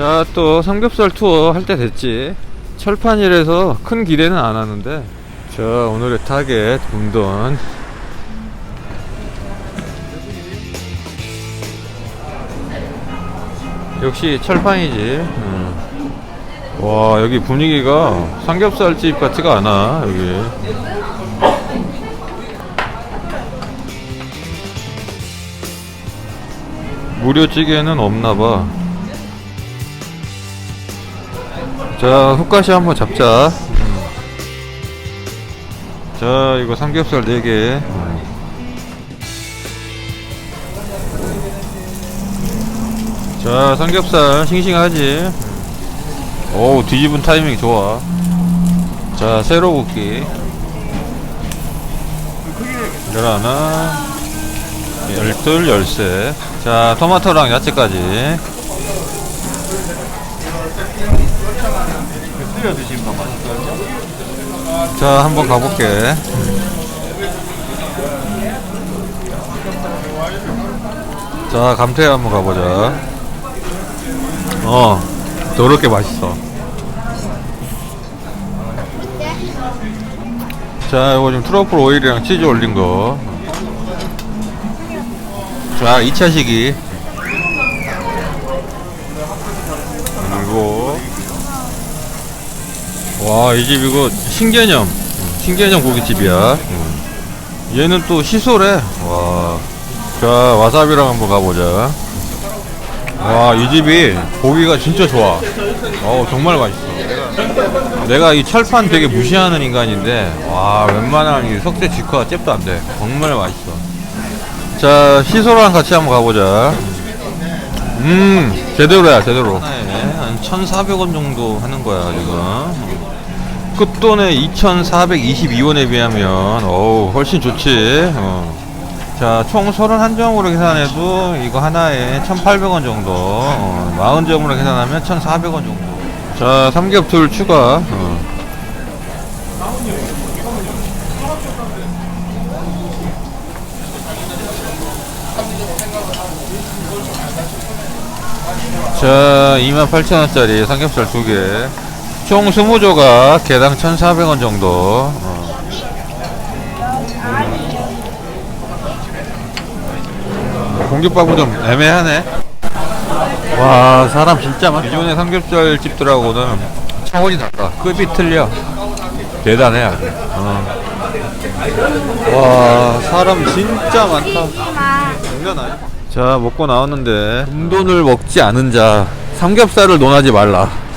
자, 또 삼겹살 투어 할 때 됐지. 철판이라서 큰 기대는 안 하는데. 자, 오늘의 타겟, 운동. 역시 철판이지. 음. 와, 여기 분위기가 삼겹살집 같지가 않아, 여기. 무료 찌개는 없나봐. 자, 흑가시 한번 잡자. 음. 자, 이거 삼겹살 4개. 자, 삼겹살 싱싱하지. 오, 뒤집은 타이밍 좋아. 자, 새로 굽기. 열하나, 열둘, 열셋. 자, 토마토랑 야채까지. 끓여 드시면 더 맛있어요. 자, 한번 가볼게. 자, 감태 한번 가보자. 어, 더럽게 맛있어. 자, 이거 지금 트러플 오일이랑 치즈 올린 거. 자, 2차 시기. 그리고 와, 이 집 이거 신개념. 신개념 고깃집이야. 얘는 또 시소래. 와. 자, 와사비랑 한번 가보자. 와, 이 집이 고기가 진짜 좋아. 어, 정말 맛있어. 내가, 이 철판 되게 무시하는 인간인데, 와, 웬만한 이 석쇠 직화가 잽도 안 돼. 정말 맛있어. 자, 시소랑 같이 한번 가보자. 음, 제대로야, 제대로. 하나에 한 1,400원 정도 하는 거야, 지금. 끝돈에 2,422원에 비하면, 어우, 훨씬 좋지. 어. 자, 총 31점으로 계산해도 이거 하나에 1,800원 정도. 어, 40점으로 계산하면 1,400원 정도. 자, 삼겹살 추가. 어. 자, 28,000원짜리 삼겹살 두 개. 총 20조각 개당 1,400원 정도. 어. 공깃밥은 좀 애매하네. 와, 사람 진짜 많다. 기존의 삼겹살 집들하고는 차원이 달라. 급이 틀려. 대단해, 아주. 어. 와, 사람 진짜 많다. 장난 아니야. 자, 먹고 나왔는데, 금돈을 먹지 않은 자, 삼겹살을 논하지 말라.